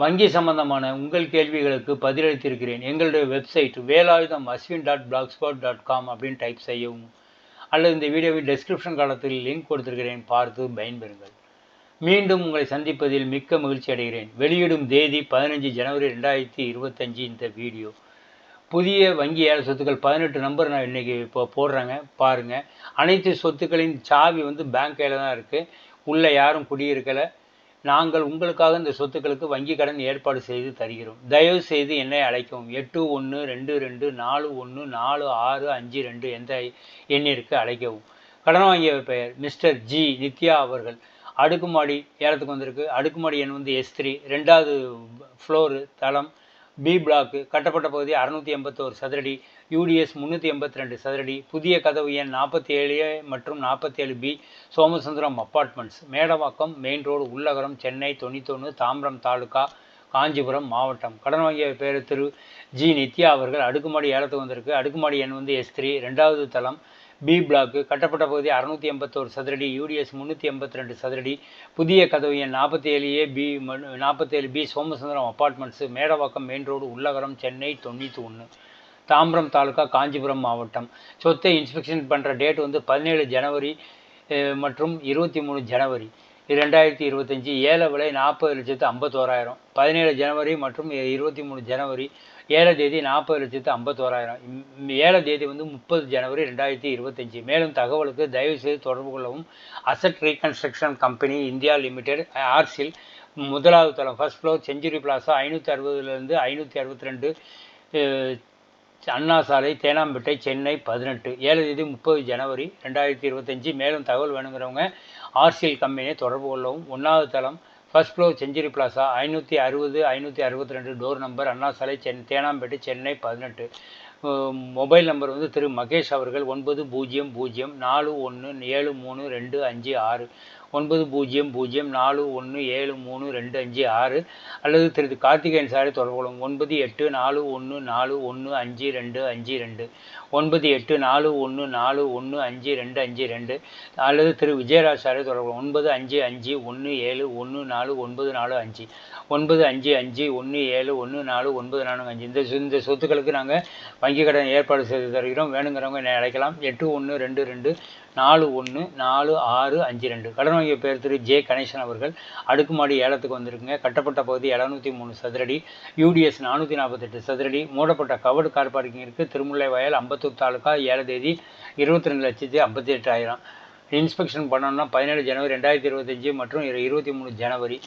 வங்கி சம்பந்தமான உங்கள் கேள்விகளுக்கு பதிலளித்திருக்கிறேன். எங்களுடைய website Velayudham Aswin dot blogspot dot com அப்படின்னு டைப் செய்யவும். அல்லது இந்த வீடியோவில் டெஸ்கிரிப்ஷன் காலத்தில் லிங்க் கொடுத்திருக்கிறேன். பார்த்து பயன்பெறுங்கள். மீண்டும் உங்களை சந்திப்பதில் மிக்க மகிழ்ச்சி அடைகிறேன். வெளியிடும் தேதி பதினஞ்சு ஜனவரி ரெண்டாயிரத்தி இருபத்தஞ்சி இந்த வீடியோ. புதிய வங்கி ஏழை சொத்துக்கள் பதினெட்டு நம்பர் நான் இன்றைக்கி இப்போ போடுறேங்க. பாருங்கள் அனைத்து சொத்துக்களின் சாவி வந்து பேங்க் கையில் தான் இருக்குது உள்ளே யாரும் குடியிருக்கலை. நாங்கள் உங்களுக்காக இந்த சொத்துக்களுக்கு வங்கி கடன் ஏற்பாடு செய்து தருகிறோம். தயவு செய்து என்னை அழைக்கவும். எட்டு ஒன்று ரெண்டு ரெண்டு நாலு ஒன்று நாலு ஆறு அஞ்சு ரெண்டு எந்த எண்ணிற்கு அழைக்கவும். கடன் வாங்கிய பெயர் மிஸ்டர் ஜி. நித்யா அவர்கள். அடுக்குமாடி ஏலத்துக்கு வந்திருக்கு. அடுக்குமாடி எண் வந்து எஸ் த்ரீ ரெண்டாவது ஃப்ளோரு தளம் பி பிளாக்கு கட்டப்பட்ட பகுதி அறுநூற்றி எண்பத்தோரு சதுரடி. யூடிஎஸ் முந்நூற்றி எண்பத்தி ரெண்டு. சதுரடி. புதிய கதவு எண் நாற்பத்தி ஏழு மற்றும் நாற்பத்தி ஏழு B Somasundaram apartments Medavakkam main road Ullagaram Chennai தொண்ணூத்தொன்று தாம்பரம் தாலுக்கா காஞ்சிபுரம் மாவட்டம். கடன் வாங்கிய பேர் திரு. ஜி. நித்யா அவர்கள். அடுக்குமாடி ஏலத்துக்கு வந்திருக்கு. அடுக்குமாடி எண் வந்து எஸ் த்ரீ ரெண்டாவது தளம் பி பிளாக்கு கட்டப்பட்ட பகுதி அறுநூற்றி எண்பத்தோரு சதுரடி. யூடிஎஸ் முந்நூற்றி எண்பத்தி ரெண்டு சதுரடி. புதிய கதவு எண் நாற்பத்தி ஏழு ஏ பி நாற்பத்தேழு B Somasundaram apartments Medavakkam main road Ullagaram Chennai தொண்ணூற்றி ஒன்று தாம்பரம் தாலுக்கா காஞ்சிபுரம் மாவட்டம். சொத்தை இன்ஸ்பெக்ஷன் பண்ணுற டேட் வந்து பதினேழு ஜனவரி மற்றும் இருபத்தி மூணு ஜனவரி. ரெண்டாயிரத்தி இருபத்தஞ்சி ஏழை விலை நாற்பது லட்சத்து ஐம்பத்தோராயிரம். பதினேழு ஜனவரி மற்றும் இருபத்தி மூணு ஜனவரி ஏழை தேதி நாற்பது லட்சத்து ஐம்பத்தோராயிரம். ஏழை தேதி வந்து முப்பது ஜனவரி ரெண்டாயிரத்தி இருபத்தஞ்சி. மேலும் தகவலுக்கு தயவுசெய்து தொடர்பு கொள்ளவும். Asset reconstruction company India limited ARCIL முதலாவது தளம் ஃபர்ஸ்ட் ஃப்ளோர் செஞ்சுரி பிளாசா ஐநூற்றி அறுபதுலேருந்து ஐநூற்றி அறுபத்தி ரெண்டு அண்ணா சாலை தேனாம்பேட்டை சென்னை பதினெட்டு. ஏழு தேதி முப்பது ஜனவரி ரெண்டாயிரத்தி இருபத்தஞ்சி. மேலும் தகவல் வேணுங்கிறவங்க ஆர்சிஎல் கம்பெனியை தொடர்பு கொள்ளவும். ஒன்றாவது தளம் ஃபர்ஸ்ட் ஃப்ளோர் செஞ்சுரி பிளாசா ஐநூற்றி அறுபது ஐநூற்றி அறுபத்தி ரெண்டு டோர் நம்பர் அண்ணா சாலை சென் தேனாம்பேட்டை சென்னை பதினெட்டு. மொபைல் நம்பர் வந்து திரு மகேஷ் அவர்கள் ஒன்பது பூஜ்ஜியம் பூஜ்ஜியம் நாலு ஒன்று ஏழு மூணு ரெண்டு அஞ்சு ஆறு. ஒன்பது பூஜ்ஜியம் பூஜ்ஜியம் நாலு ஒன்று ஏழு மூணு ரெண்டு அஞ்சு ஆறு அல்லது திரு கார்த்திகேயன் சாரை தொடர்பு கொள்ளும் ஒன்பது எட்டு நாலு ஒன்று நாலு ஒன்று அஞ்சு ரெண்டு அஞ்சு ரெண்டு. ஒன்பது எட்டு நாலு ஒன்று நாலு ஒன்று அஞ்சு ரெண்டு அஞ்சு ரெண்டு அல்லது திரு விஜயராஜ் சாரை தொடர்பு ஒன்பது அஞ்சு அஞ்சு ஒன்று ஏழு ஒன்று நாலு ஒன்பது நாலு அஞ்சு. ஒன்பது அஞ்சு அஞ்சு ஒன்று ஏழு ஒன்று நாலு ஒன்பது நாலு அஞ்சு. இந்த இந்த சொத்துக்களுக்கு நாங்கள் வங்கி கடன் ஏற்பாடு செய்து தருகிறோம். வேணுங்கிறவங்க என்னை அழைக்கலாம். எட்டு ஒன்று ரெண்டு ரெண்டு நாலு ஒன்று நாலு ஆறு அஞ்சு ரெண்டு. கடன் வாங்கிய பேர் திரு ஜே கணேசன் அவர்கள். அடுக்குமாடி ஏலத்துக்கு வந்திருக்குங்க. கட்டப்பட்ட பகுதி எழுநூற்றி மூணு சதுரடி யூடிஎஸ் நானூற்றி நாற்பத்தெட்டு சதுரடி மூடப்பட்ட கவர்டு கார் பார்க்கிங் இருக்குது திருமுல்லை வயல் கோயம்புத்தூர் தாலுக்கா ஏழு தேதி இருபத்தி ரெண்டு லட்சத்தி ஐம்பத்தி எட்டாயிரம் இன்ஸ்பெக்ஷன் பண்ணோம்னா பதினேழு ஜனவரி ரெண்டாயிரத்தி இருபத்தஞ்சி மற்றும் இருபத்தி மூணு ஜனவரி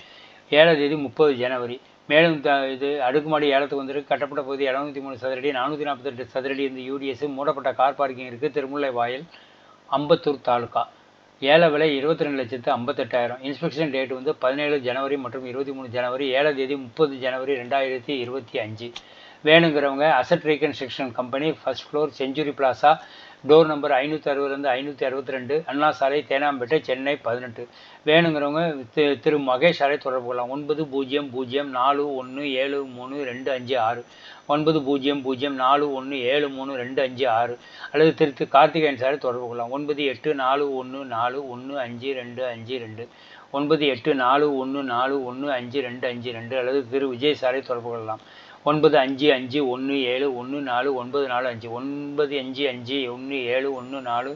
ஏழாம் தேதி முப்பது ஜனவரி. மேலும் த இது அடுக்குமாடி ஏலத்துக்கு வந்துருக்கு. கட்டப்பட்ட பகுதி எழுநூற்றி மூணு சதுரடி நானூற்றி நாற்பத்தெட்டு சதுரடி இந்த யூடிஎஸ் மூடப்பட்ட கார் பார்க்கிங் இருக்குது திருமுல்லை வாயில் அம்பத்தூர் தாலுக்கா ஏழை விலை இருபத்தி ரெண்டு லட்சத்து ஐம்பத்தெட்டாயிரம். இன்ஸ்பெக்ஷன் டேட் வந்து பதினேழு ஜனவரி மற்றும் இருபத்தி மூணு ஜனவரி ஏழாம் தேதி முப்பது ஜனவரி ரெண்டாயிரத்தி இருபத்தி அஞ்சு. வேணுங்கிறவங்க asset reconstruction company first floor century plaza door number ஐநூற்றி அறுபதுலேருந்து ஐநூற்றி அறுபத்தி ரெண்டு அண்ணா சாலை தேனாம்பேட்டை சென்னை பதினெட்டு. வேணுங்கிறவங்க திரு திரு மகேஷ் சாலை தொடர்பு கொள்ளலாம். ஒன்பது பூஜ்ஜியம் பூஜ்ஜியம் நாலு ஒன்று ஏழு மூணு ரெண்டு அஞ்சு ஆறு. ஒன்பது பூஜ்ஜியம் பூஜ்ஜியம் நாலு ஒன்று ஏழு மூணு ரெண்டு அஞ்சு ஆறு. அல்லது திருத்து கார்த்திகேயன் சாரை தொடர்பு கொள்ளலாம். ஒன்பது எட்டு நாலு ஒன்று நாலு ஒன்று அஞ்சு ரெண்டு அஞ்சு ரெண்டு. ஒன்பது எட்டு நாலு ஒன்று நாலு ஒன்று அஞ்சு ரெண்டு அஞ்சு ரெண்டு. அல்லது திரு விஜய் சாரை தொடர்பு கொள்ளலாம். ஒன்பது அஞ்சு அஞ்சு ஒன்று ஏழு ஒன்று நாலு ஒன்பது நாலு அஞ்சு. ஒன்பது அஞ்சு அஞ்சு ஒன்று ஏழு ஒன்று நாலு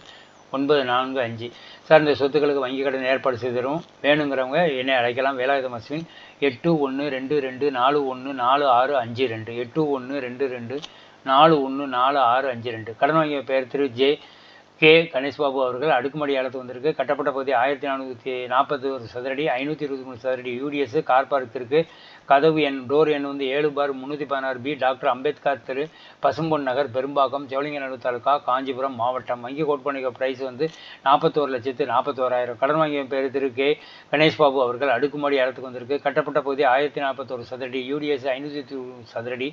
ஒன்பது நான்கு அஞ்சு. சார் இந்த சொத்துக்களுக்கு வங்கி கடன் ஏற்பாடு செய்து வேணுங்கிறவங்க என்னை அழைக்கலாம். வேலாயுத அஸ்வின் எட்டு ஒன்று ரெண்டு ரெண்டு நாலு ஒன்று நாலு ஆறு அஞ்சு ரெண்டு. எட்டு ஒன்று ரெண்டு ரெண்டு நாலு ஒன்று நாலு ஆறு அஞ்சு ரெண்டு. கடன் வாங்கிய பெயர் திரு ஜே கே கணேஷ்பாபு அவர்கள் அடுக்குமடி ஏலத்து வந்திருக்கு. கட்டப்பட்ட பகுதி ஆயிரத்தி நானூற்றி நாற்பத்தி ஒரு சதுரடி ஐநூற்றி இருபத்தி மூணு சதுரடி யூடிஎஸ் கார் பார்க்கிற்கு கதவு எண் டோர் எண் வந்து ஏழு பார் முந்நூற்றி பதினாறு பி. டாக்டர் அம்பேத்கர் தெரு பசும்பொன் நகர் பெரும்பாக்கம் சோழிங்கநல்லூர் தாலுக்கா காஞ்சிபுரம் மாவட்டம். வங்கி கோட்பணிக்க ப்ரைஸ் வந்து நாற்பத்தோரு லட்சத்து நாற்பத்தோராயிரம் கடன் வாங்கிய பேர் திரு கே. கணேஷ் பாபு அவர்கள். அடுக்குமாடி இடத்துக்கு வந்திருக்கு. கட்டப்பட்ட பகுதி ஆயிரத்தி நாற்பத்தோரு சதுரடி யூடிஎஸ் ஐநூற்றி சதுரடி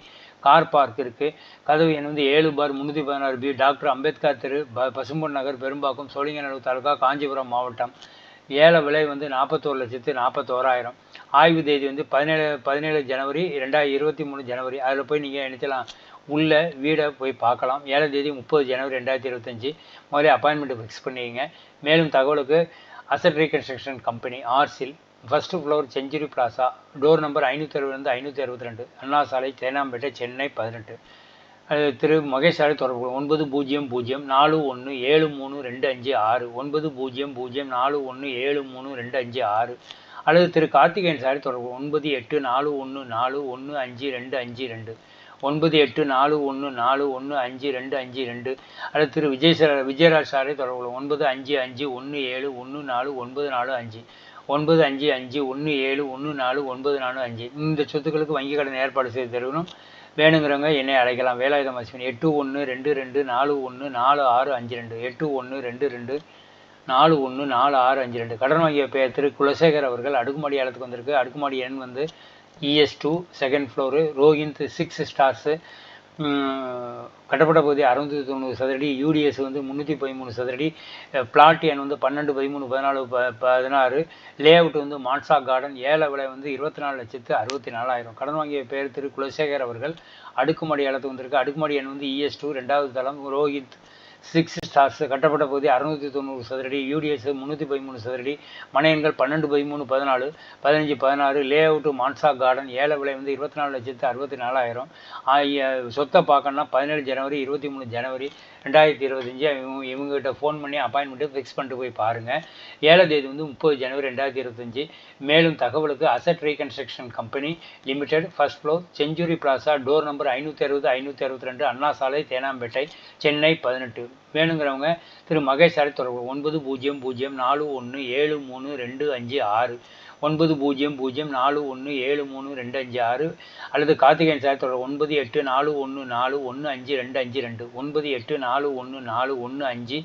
கார் பார்க் இருக்குது கதவு எண் வந்து ஏழு பார் முந்நூற்றி பதினாறு பி. டாக்டர் அம்பேத்கர் திரு ப பசும்பொன் நகர் பெரும்பாக்கம் சோழிங்கநல்லூர் தாலுக்கா காஞ்சிபுரம் மாவட்டம். ஏல விலை வந்து நாற்பத்தோரு லட்சத்து நாற்பத்தோராயிரம். ஆய்வு தேதி வந்து பதினேழு பதினேழு ஜனவரி ரெண்டாயிரத்தி இருபத்தி மூணு ஜனவரி. அதில் போய் நீங்கள் நினைச்சலாம் உள்ள வீடை போய் பார்க்கலாம். ஏழாம் தேதி முப்பது ஜனவரி ரெண்டாயிரத்தி இருபத்தஞ்சி. முதல்ல அப்பாயின்மெண்ட் ஃபிக்ஸ் பண்ணிக்கிங்க மேலும் தகவலுக்கு asset reconstruction company ARCIL first floor century plaza door number ஐநூற்றி அறுபதுலேருந்து ஐநூற்றி அறுபத்தி ரெண்டு. அண்ணா சாலை தேனாம்பேட்டை சென்னை பதினெட்டு. திரு மகேஷாரை தொடர்பு. ஒன்பது பூஜ்ஜியம் பூஜ்ஜியம் நாலு ஒன்று ஏழு மூணு ரெண்டு அஞ்சு ஆறு. ஒன்பது பூஜ்ஜியம் பூஜ்ஜியம் நாலு ஒன்று ஏழு மூணு ரெண்டு அஞ்சு ஆறு. அல்லது திரு கார்த்திகேயன் சாரி தொடர்பு. ஒன்பது எட்டு நாலு ஒன்று நாலு ஒன்று அஞ்சு ரெண்டு அஞ்சு ரெண்டு. ஒன்பது எட்டு நாலு ஒன்று நாலு ஒன்று அஞ்சு ரெண்டு அஞ்சு ரெண்டு. அல்லது திரு விஜய் சார் விஜயராஜ் சாரை தொடர்பு. ஒன்பது அஞ்சு அஞ்சு ஒன்று ஏழு ஒன்று நாலு ஒன்பது நாலு அஞ்சு. ஒன்பது அஞ்சு அஞ்சு ஒன்று ஏழு ஒன்று நாலு ஒன்பது நாலு அஞ்சு. இந்த சொத்துக்களுக்கு வங்கி கடன் ஏற்பாடு செய்து தருவணும் வேணுங்கிறவங்க என்னை அழைக்கலாம். வேலாயுதம் அஸ்வின் எட்டு ஒன்று ரெண்டு ரெண்டு நாலு ஒன்று நாலு ஆறு அஞ்சு ரெண்டு. எட்டு ஒன்று ரெண்டு ரெண்டு நாலு ஒன்று நாலு ஆறு அஞ்சு ரெண்டு. கடன் வாங்கிய பேர் திரு குலசேகர் அவர்கள் அடுக்குமாடி இடத்துக்கு வந்திருக்கு. அடுக்குமாடி எண் வந்து ES two second floor ரோஹிந்த் six stars கட்டப்பட்ட பகுதி அறுநூத்தி தொண்ணூறு சதுரடி யூடிஎஸ் வந்து முந்நூற்றி பதிமூணு சதுரடி பிளாட் எண் வந்து பன்னெண்டு பதிமூணு பதினாலு ப பதினாறு லே அவுட் வந்து மான்சா கார்டன் ஏல விலை வந்து இருபத்தி நாலு லட்சத்து அறுபத்தி நாலாயிரம் கடன் வாங்கிய பேர் திரு. குலசேகர் அவர்கள் அடுக்குமாடி இடத்துக்கு வந்திருக்கு. அடுக்குமாடி எண் வந்து இஎஸ் டூ ரெண்டாவது தளம். ரோஹித் சிக்ஸ் ஸ்டார்ஸ் கட்டப்பட்ட பகுதி அறுநூற்றி தொண்ணூறு சதுரடி யூடிஎஸ் முந்நூற்றி பதிமூணு சதுரடி மனையன்கள் பன்னெண்டு பதிமூணு பதினாலு பதினஞ்சு பதினாறு லே அவுட்டு மான்சா கார்டன் ஏல விலை வந்து இருபத்தி நாலு லட்சத்து அறுபத்தி நாலாயிரம். சொத்தை பார்க்கணும்னா பதினேழு ஜனவரி இருபத்தி மூணு ஜனவரி ரெண்டாயிரத்தி இருபத்தஞ்சி இவங்க இவங்ககிட்ட ஃபோன் பண்ணி அப்பாயின்மெண்ட்டு ஃபிக்ஸ் பண்ணிட்டு போய் பாருங்கள் ஏழாம் தேதி வந்து முப்பது ஜனவரி ரெண்டாயிரத்தி இருபத்தஞ்சி. மேலும் தகவலுக்கு asset reconstruction company limited first floor century plaza door number ஐநூற்றி அறுபது ஐநூற்றி அறுபத்தி ரெண்டு அண்ணா சாலை தேனாம்பேட்டை சென்னை பதினெட்டு. வேணுங்கிறவங்க திரு மகேஷாரி தொடர்பு ஒன்பது பூஜ்ஜியம் பூஜ்ஜியம் நாலு ஒன்று ஏழு மூணு ரெண்டு அஞ்சு ஆறு. ஒன்பது பூஜ்ஜியம் பூஜ்ஜியம் நாலு ஒன்று ஏழு மூணு ரெண்டு அஞ்சு ஆறு அல்லது கார்த்திகேயன் சார் தொடர் ஒன்பது எட்டு நாலு ஒன்று நாலு ஒன்று அஞ்சு ரெண்டு அஞ்சு ரெண்டு. ஒன்பது எட்டு நாலு ஒன்று நாலு ஒன்று அஞ்சு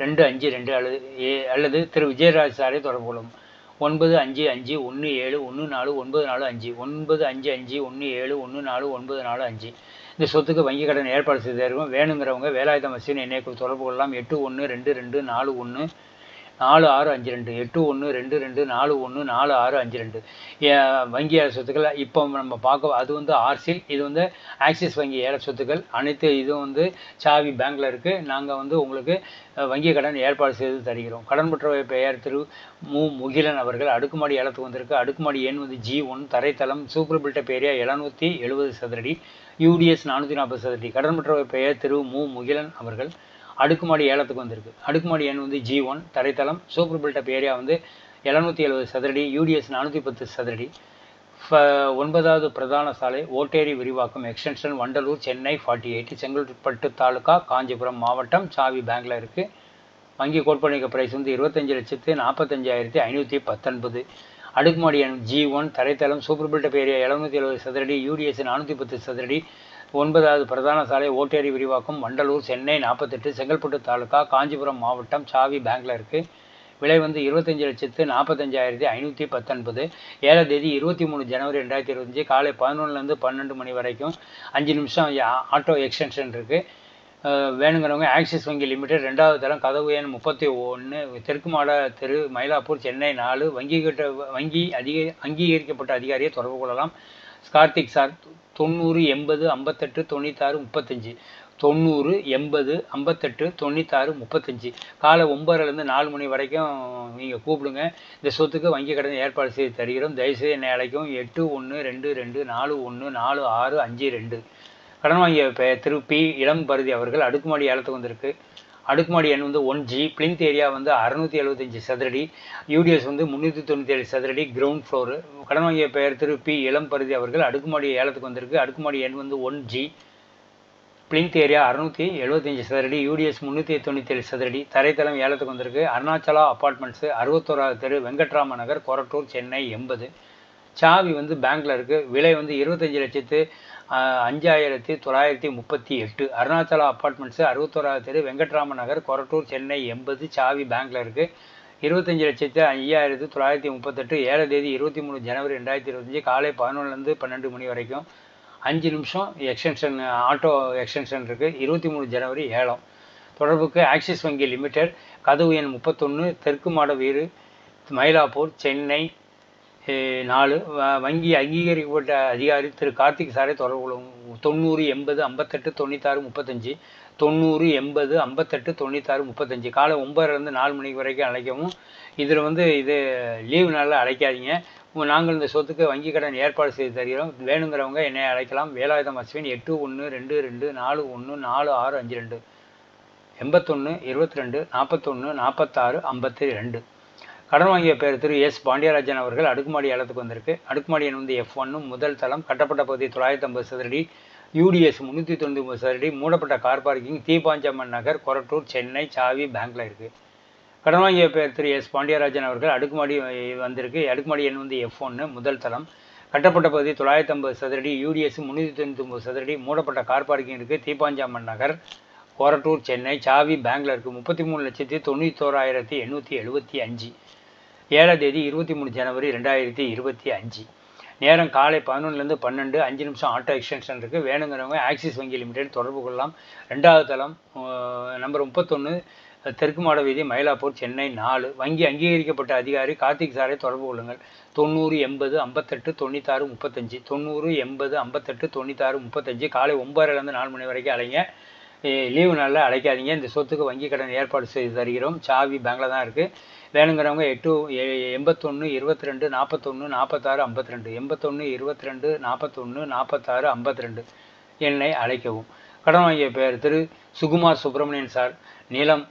ரெண்டு அஞ்சு ரெண்டு அல்லது ஏ அல்லது திரு விஜயராஜ் சாரை தொடர்பு கொள்ளும். ஒன்பது அஞ்சு அஞ்சு ஒன்று ஏழு ஒன்று நாலு ஒன்பது நாலு அஞ்சு. ஒன்பது அஞ்சு அஞ்சு ஒன்று ஏழு ஒன்று நாலு ஒன்பது நாலு அஞ்சு. இந்த சொத்துக்கு வங்கி கடன் ஏற்பாடு செய்திருக்கும் வேணுங்கிறவங்க வேலாயுத மசின் என்னை தொடர்பு கொள்ளலாம். எட்டு ஒன்று ரெண்டு ரெண்டு நாலு ஒன்று நாலு ஆறு அஞ்சு ரெண்டு எட்டு ஒன்று ரெண்டு ரெண்டு நாலு ஒன்று நாலு ஆறு அஞ்சு ரெண்டு. வங்கி ஏல சொத்துக்கள் இப்போ நம்ம பார்க்க அது வந்து ஆர்சில் இது வந்து ஆக்சிஸ் வங்கி ஏல சொத்துக்கள் அனைத்து இதுவும் வந்து சாவி பேங்க்கில் இருக்குது நாங்கள் வந்து உங்களுக்கு வங்கி கடன் ஏற்பாடு செய்து தருகிறோம். கடன் பெற்ற பெயர் திரு மு. முகிலன் அவர்கள் அடுக்குமாடி ஏலத்துக்கு வந்திருக்கு. அடுக்குமாடி எண் வந்து ஜி ஒன் தரைத்தளம் சூப்பர் பில்டப் ஏரியா எழுநூற்றி எழுபது சதுரடி யூடிஎஸ் நானூற்றி நாற்பது சதுரடி. கடன் பெற்ற பெயர் திரு மு. முகிலன் அவர்கள். அடுக்குமாடி ஏலத்துக்கு வந்திருக்கு. அடுக்குமாடி எண் வந்து ஜி ஒன் தரைத்தளம். சூப்பர் பில்டப் ஏரியா வந்து எழுநூற்றி எழுபது சதுரடி யூடிஎஸ் நானூற்றி பத்து சதுரடி. ஒன்பதாவது பிரதான சாலை ஓட்டேரி விரிவாக்கம் extension Vandalur Chennai forty eight Chengalpattu taluka Kanchipuram மாவட்டம் சாவி பேங்கில் இருக்குது வங்கி கோட்பணிக்க ப்ரைஸ் வந்து இருபத்தஞ்சி லட்சத்து நாற்பத்தஞ்சாயிரத்தி ஐநூற்றி பத்தொன்பது. அடுக்குமாடி எண் ஜி ஒன் தரைத்தளம் சூப்பர் பில்டப் ஏரியா எழுநூற்றி எழுபது சதுரடி யூடிஎஸ் நானூற்றி பத்து சதுரடி. ஒன்பதாவது பிரதான சாலை ஓட்டேரி விரிவாக்கம் வண்டலூர் சென்னை நாற்பத்தெட்டு செங்கல்பட்டு தாலுகா காஞ்சிபுரம் மாவட்டம் சாவி பேங்கில் இருக்குது விலை வந்து இருபத்தஞ்சி லட்சத்து நாற்பத்தஞ்சாயிரத்தி ஐநூற்றி பத்தொன்பது. ஏழாம் தேதி இருபத்தி மூணு ஜனவரி ரெண்டாயிரத்தி இருபத்தஞ்சி. காலை பதினொன்றுலேருந்து பன்னெண்டு மணி வரைக்கும் அஞ்சு நிமிஷம் ஆட்டோ எக்ஸ்டென்ஷன் இருக்குது வேணுங்கிறவங்க ஆக்சிஸ் வங்கி லிமிடெட் ரெண்டாவது தரம் கதவு எண் முப்பத்தி ஒன்று தெற்கு மாட தெரு மயிலாப்பூர் சென்னை நாலு வங்கி கிட்ட வங்கி அதிக அங்கீகரிக்கப்பட்ட அதிகாரியை தொடர்பு கொள்ளலாம். கார்த்திக் சார் தொண்ணூறு எண்பது ஐம்பத்தெட்டு தொண்ணூத்தாறு முப்பத்தஞ்சு. தொண்ணூறு எண்பது ஐம்பத்தெட்டு தொண்ணூத்தாறு முப்பத்தஞ்சு. காலை ஒம்பதுலேருந்து நாலு மணி வரைக்கும் நீங்கள் கூப்பிடுங்க. இந்த சொத்துக்கு வங்கி கடன் ஏற்பாடு செய்து தருகிறோம். தயவுசெய்து என்னை அழைக்கும் எட்டு ஒன்று ரெண்டு ரெண்டு நாலு ஒன்று நாலு ஆறு அஞ்சு ரெண்டு. கடன் வாங்கிய திரு பி இளம் பருதி அவர்கள் அடுக்குமாடி ஏலத்துக்கு வந்திருக்கு. அடுக்குமாடி எண் வந்து ஒன் ஜி பிளிந்த் ஏரியா வந்து அறுநூற்றி எழுபத்தஞ்சி சதுரடி. யூடிஎஸ் வந்து முந்நூற்றி தொண்ணூற்றி ஏழு சதுரடி. கிரவுண்ட் ஃப்ளோரு கடன் வாங்கிய பெயர் திரு பி இளம் பருதி அவர்கள் அடுக்குமாடி ஏலத்துக்கு வந்திருக்கு. அடுக்குமாடி எண் வந்து ஒன் ஜி பிளிந்த் ஏரியா அறுநூற்றி எழுபத்தஞ்சி சதுரடி. யூடிஎஸ் முந்நூற்றி தொண்ணூற்றி ஏழு சதுரடி. தரைத்தளம் ஏலத்துக்கு வந்திருக்கு. அருணாச்சலா அப்பார்ட்மெண்ட்ஸு அறுபத்தோராவது தெரு வெங்கட்ராம நகர் கொரட்டூர் சென்னை எண்பது. சாவி வந்து பேங்க்கில் இருக்குது விலை வந்து இருபத்தஞ்சி லட்சத்து அஞ்சாயிரத்தி தொள்ளாயிரத்தி முப்பத்தி எட்டு. அருணாச்சலா அப்பார்ட்மெண்ட்ஸு அறுபத்தோராவது தெரு வெங்கட்ராம நகர் கொரட்டூர் சென்னை எண்பது சாவி பேங்க்கில் இருக்குது இருபத்தஞ்சி லட்சத்து ஐயாயிரத்து தொள்ளாயிரத்தி முப்பத்தெட்டு ஏழு தேதி இருபத்தி மூணு ஜனவரி ரெண்டாயிரத்தி இருபத்தஞ்சி காலை பதினொன்றுலேருந்து பன்னெண்டு மணி வரைக்கும். அஞ்சு நிமிஷம் எக்ஸ்டென்ஷன் ஆட்டோ எக்ஸ்டென்ஷன் இருக்குது இருபத்தி மூணு ஜனவரி ஏழம். தொடர்புக்கு ஆக்சிஸ் வங்கி லிமிடெட் கதவு எண் முப்பத்தொன்று தெற்கு மாட வீடு மயிலாப்பூர் சென்னை நாலு வங்கி அங்கீகரிக்கப்பட்ட அதிகாரி திரு. கார்த்திக் சாரை தொடர்பு கொள்ளும். தொண்ணூறு எண்பது ஐம்பத்தெட்டு தொண்ணூத்தாறு முப்பத்தஞ்சு. தொண்ணூறு எண்பது ஐம்பத்தெட்டு தொண்ணூத்தாறு முப்பத்தஞ்சு. காலை ஒம்பதுலேருந்து நாலு மணிக்கு வரைக்கும் அழைக்கவும் இதில் வந்து இது லீவு நாளில் அழைக்காதீங்க. நாங்கள் இந்த சொத்துக்கு வங்கி கடன் ஏற்பாடு செய்து தருகிறோம். வேணுங்கிறவங்க என்னை அழைக்கலாம். வேலாயுதம் அஸ்வின் எட்டு ஒன்று ரெண்டு ரெண்டு நாலு ஒன்று நாலு ஆறு அஞ்சு ரெண்டு. எண்பத்தொன்று இருபத்தி ரெண்டு நாற்பத்தொன்று நாற்பத்தாறு ஐம்பத்தி ரெண்டு. கடன் வாங்கிய பேர் திரு எஸ் பாண்டியராஜன் அவர்கள் அடுக்குமாடி ஏலத்துக்கு வந்திருக்கு. அடுக்குமாடி எண் வந்து எஃப் ஒன்னு முதல் தளம் கட்டப்பட்ட பகுதி தொள்ளாயிரத்தி ஐம்பது சதுரடி யூடிஎஸ் முந்நூற்றி தொண்ணூற்றி ஒன்பது சதுரடி மூடப்பட்ட கார் பார்க்கிங் தீபாஞ்சம்மன் நகர் கொரட்டூர் சென்னை சாவி பேங்க்கில் இருக்குது கடன் வாங்கிய பேர் திரு எஸ் பாண்டியராஜன் அவர்கள் அடுக்குமாடி வந்திருக்கு. அடுக்குமாடி எண் வந்து எஃப் ஒன்று முதல் தளம் கட்டப்பட்ட பகுதி தொள்ளாயிரத்தி ஐம்பது சதுரடி யூடிஎஸ் முந்நூற்றி தொண்ணூற்றி ஒன்பது சதுரடி மூடப்பட்ட கார் பார்க்கிங் இருக்குது தீபாஞ்சாமன் நகர் கொரட்டூர் சென்னை சாவி பேங்க்ல இருக்குது முப்பத்தி மூணு லட்சத்தி தொண்ணூத்தோராயிரத்தி எண்ணூற்றி எழுபத்தி அஞ்சு. ஏழாம் தேதி இருபத்தி மூணு ஜனவரி ரெண்டாயிரத்தி இருபத்தி அஞ்சு. நேரம் காலை பதினொன்றுலேருந்து பன்னெண்டு அஞ்சு நிமிஷம் ஆட்டோ எக்ஸ்டென்ஷன் இருக்குது வேணுங்கிறவங்க ஆக்சிஸ் வங்கி லிமிடெட் தொடர்பு கொள்ளலாம். ரெண்டாவது தளம் நம்பர் முப்பத்தொன்று தெற்கு மாட வீதி மயிலாப்பூர் சென்னை நாலு. வங்கி அங்கீகரிக்கப்பட்ட அதிகாரி கார்த்திக் சாரை தொடர்பு கொள்ளுங்கள். தொண்ணூறு எண்பது ஐம்பத்தெட்டு தொண்ணூத்தாறு முப்பத்தஞ்சு. தொண்ணூறு எண்பது ஐம்பத்தெட்டு தொண்ணூத்தாறு முப்பத்தஞ்சு. காலை ஒம்பதுலேருந்து நாலு மணி வரைக்கும் அலைங்க. லீவு நாளில் அழைக்காதீங்க இந்த சொத்துக்கு வங்கி கடன் ஏற்பாடு செய்து தருகிறோம். சாவி பேங்கில் தான் இருக்குது வேணுங்கிறவங்க எட்டு எண்பத்தொன்று இருபத்தி ரெண்டு நாற்பத்தொன்று நாற்பத்தாறு ஐம்பத்தி ரெண்டு எண்பத்தொன்று இருபத்தி ரெண்டு நாற்பத்தொன்று நாற்பத்தாறு ஐம்பத்தி ரெண்டு என்னை அழைக்கவும் கடன் வாங்கிய பெயர் திரு. சுகுமார் சுப்பிரமணியன் சார். நிலம்